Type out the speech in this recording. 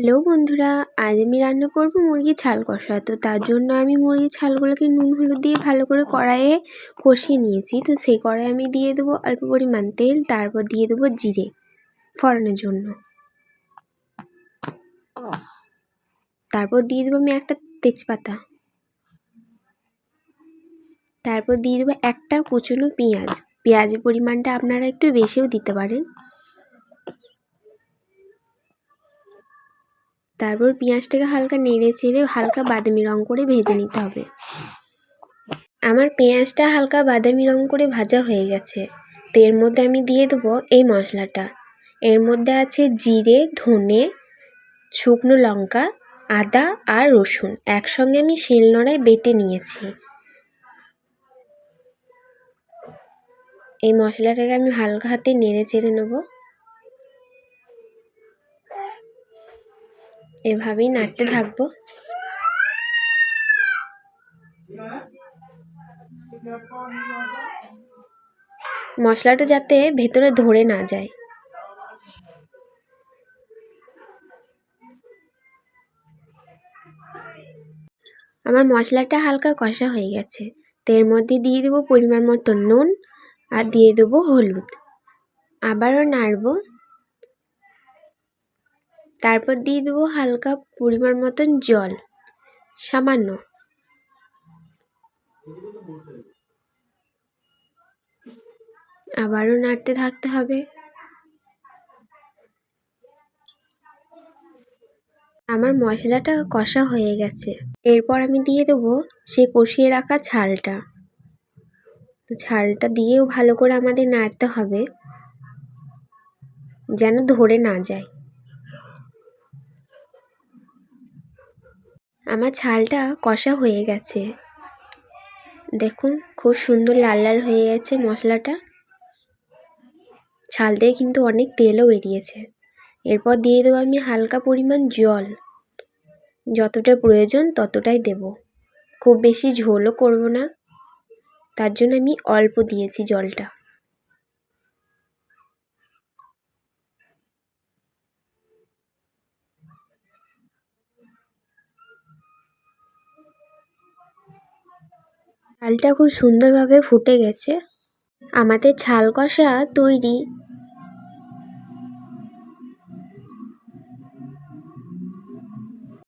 Hello বন্ধুরা, আজ আমি রান্না করব মুরগির ছাল কষা। তো তার জন্য আমি মুরগির ছালগুলোকে নুন হলুদ দিয়ে ভালো করে কড়াইয়ে কষিয়ে নিয়েছি। তো সেই কড়াই আমি দিয়ে দেবো অল্প পরিমাণ তেল, তারপর দিয়ে দেবো জিরে ফোড়নের জন্য। তারপর দিয়ে দেবো আমি একটা তেজপাতা। তারপর দিয়ে দেবো একটা কুচনো পেঁয়াজ। পেঁয়াজের পরিমাণটা আপনারা একটু বেশিও দিতে পারেন। তারপর পেঁয়াজটাকে হালকা নেড়ে চেড়ে হালকা বাদামি রং করে ভেজে নিতে হবে। আমার পেঁয়াজটা হালকা বাদামি রং করে ভাজা হয়ে গেছে। তো এর মধ্যে আমি দিয়ে দেবো এই মশলাটা। এর মধ্যে আছে জিরে, ধনে, শুকনো লঙ্কা, আদা আর রসুন। একসঙ্গে আমি শিলনোড়ায় বেটে নিয়েছি। এই মশলাটাকে আমি হালকা হাতে নেড়ে চেড়ে নেব। এভাবেই নাড়তে থাকব। মশলাটা যাতে ভেতরে ধরে না যায়। আমার মশলাটা হালকা কষা হয়ে গেছে। তো এর মধ্যে দিয়ে দেবো পরিমাণ মতো নুন আর দিয়ে দেবো হলুদ। আবারও নাড়বো। তারপর দিয়ে দেবো হালকা পরিমাণ মতন জল, সামান্য। আবারও নাড়তে থাকতে হবে। আমার মশলাটা কষা হয়ে গেছে। এরপর আমি দিয়ে দেবো সে কষিয়ে রাখা ছালটা তো ছালটা দিয়েও ভালো করে আমাদের নাড়তে হবে, যেন ধরে না যায়। আমার ছালটা কষা হয়ে গেছে। দেখুন, খুব সুন্দর লাল লাল হয়ে গেছে মশলাটা। ছাল দিয়ে কিন্তু অনেক তেলও বেরিয়েছে। এরপর দিয়ে দেবো আমি হালকা পরিমাণ জল। যতটা প্রয়োজন ততটাই দেব। খুব বেশি ঝোলও করব না। তার জন্য আমি অল্প দিয়েছি জলটা। চালটা খুব সুন্দরভাবে ফুটে গেছে। আমাদের ছাল কষা তৈরি।